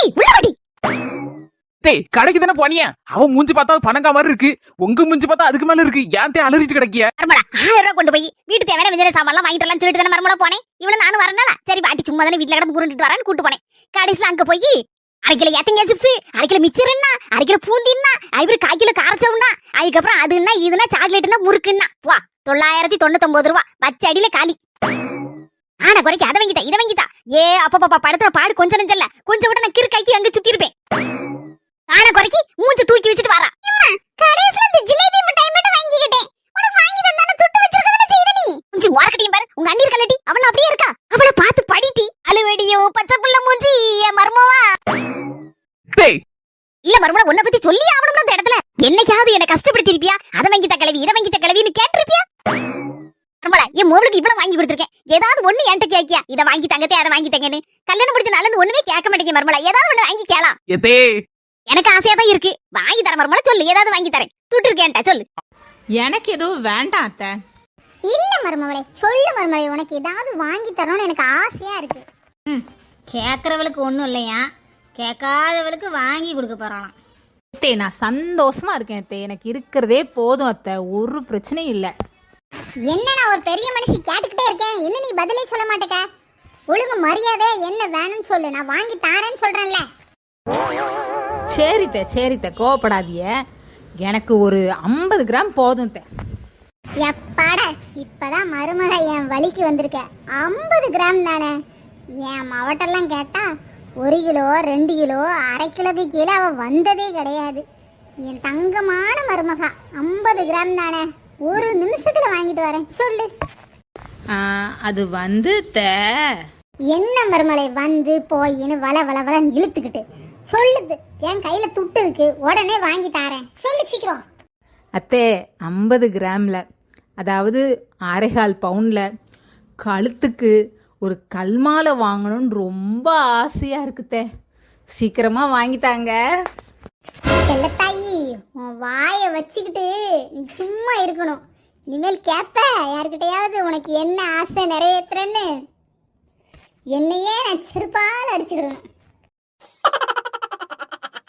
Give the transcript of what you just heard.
சிறுமி உள்ளபடி டேய் கடைக்கு தானே போனியா? அவன் மூஞ்சி பார்த்தா பணங்கா மாதிரி இருக்கு. உங்க மூஞ்சி பார்த்தா அதுக்கு மேல இருக்கு. ஏன் தே அலறிட்டு கிடக்கிய? மர்மலா ஆயிரம் ரூபாய் கொண்டு போய் வீட்டு தேவையான வெஞ்சன சாமான்லாம் வாங்கிட்டு வரலாம்னு சொல்லிட்டு தானே மர்மலா போனேன். இவ்வளவு நானும் வரனால சரி பாட்டி சும்மா தானே வீட்டுல கிடந்து உருண்டுட்டு வரேன்னு கூட்டு போனேன். கடைசியில அங்க போய் அரை கிலோ ஏத்தங்க சிப்ஸ் அரை கிலோ மிச்சர்னா அரை கிலோ பூந்தின்னா ஐபர் கால் கிலோ காரச்சவுன்னா அதுக்கப்புறம் அதுன்னா இதுனா சாக்லேட்னா முறுக்குன்னா வா தொள்ளாயிரத்தி தொண்ணூத்தொன்பது ரூபா. வச்ச அடியில காலி. ஆனா குறைக்க அதை வாங்கிட்டா இதை வாங்கிட்டா ஏ அப்பப்பா படத்துல பாடு கொஞ்சம் நெஞ்சல்ல. கொஞ்சம் விட நான் கிறுக்காக்கி அங்க சுத்தி இருப்பேன் ஆனா குறைக்கி மூஞ்ச தூக்கி வச்சுட்டு வரா. கடைசில இந்த ஜிலேபி மிட்டாய் மட்டும் வாங்கிக்கிட்டேன். உனக்கு வாங்கி தந்தானே துட்டு வச்சிருக்கதானே செய்த நீ. கொஞ்சம் ஓரக்கட்டியும் பாரு. உங்க அண்ணி இருக்கலடி அவள அப்படியே இருக்கா? அவளை பார்த்து படிட்டி அழுவடியோ பச்சை புள்ள மூஞ்சி என் மர்மவா. டேய். இல்ல மர்மவா உன்னை பத்தி சொல்லி ஆகணும்ல அந்த இடத்துல. என்னைக்காவது என்ன கஷ்டப்படுத்திருப்பியா அதை வாங்கிட்ட கிளவி இதை வாங்கிட்ட கிளவின்னு கேட்டிருப்பியா? மர்மலா என் மோளுக்கு இவ்வளவு வாங்கி கொடுத்துருக்கேன். ஏதாவது ஒண்ணு என்கிட்ட கேக்கியா இதை வாங்கி தங்கத்தே அதை வாங்கி தங்கன்னு. கல்யாணம் முடிச்ச நல்லது ஒண்ணுமே கேட்க மாட்டேங்க மர்மலா ஏதாவது ஒண்ணு வாங்கி கேளா எதே எனக்கு ஆசையா தான் இருக்கு. வாங்கி தர மர்மலா சொல்லு. ஏதாவது வாங்கி தரேன். துட்டு இருக்கேன்டா சொல்லு. எனக்கு எதுவும் வேண்டாம் அத்தை. இல்ல மருமவளே சொல்லு மருமவளே உனக்கு ஏதாவது வாங்கி தரணும்னு எனக்கு ஆசையா இருக்கு. கேட்குறவளுக்கு ஒன்றும் இல்லையா? கேட்காதவளுக்கு வாங்கி கொடுக்க போகிறாளாம் அத்தை நான் சந்தோஷமா இருக்கேன் அத்தை. எனக்கு இருக்கிறதே போதும் அத்தை. ஒரு பிரச்சனையும் இல்லை. என்ன நான் ஒரு பெரிய மனுஷி கேட்டுக்கிட்டே இருக்கேன்? என்ன நீ பதிலே சொல்ல மாட்டேக்க? ஒழுங்கு மரியாதை என்ன வேணும்னு சொல்லு. நான் வாங்கி தாரேன்னு சொல்றேன்ல. சரித்த சரித்த கோவப்படாதீய எனக்கு ஒரு ஐம்பது கிராம் போதும் அத்தை எப்பாட இப்பதான் மருமக என் வழிக்கு வந்திருக்க. ஐம்பது கிராம் தானே? என் மவட்டெல்லாம் கேட்டா ஒரு கிலோ ரெண்டு கிலோ அரை கிலோக்கு கீழே அவ வந்ததே கிடையாது. என் தங்கமான மருமகா ஐம்பது கிராம் தானே? ஒரு நிமிஷத்துல வாங்கிட்டு வரேன். சொல்லு. அது வந்து என்ன மருமலை வந்து போயின்னு வள வள வளன்னு இழுத்துக்கிட்டு. சொல்லுது. என் கையில துட்டு இருக்கு. உடனே வாங்கி தாரேன். சொல்லு சீக்கிரம். அத்தே ஐம்பது கிராமில் அதாவது அரைகால் பவுனில் கழுத்துக்கு ஒரு கல்மாலை வாங்கணும்னு ரொம்ப ஆசையாக இருக்குத்தே சீக்கிரமாக வாங்கித்தாங்க. வச்சுக்கிட்டு நீ சும்மா இருக்கணும். இனிமேல் கேட்ப யாருக்கிட்டையாவது உனக்கு என்ன ஆசை நிறைவேற்றுறேன்னு என்னையே நான் செருப்பால் அடிச்சுக்கிடுவேன்.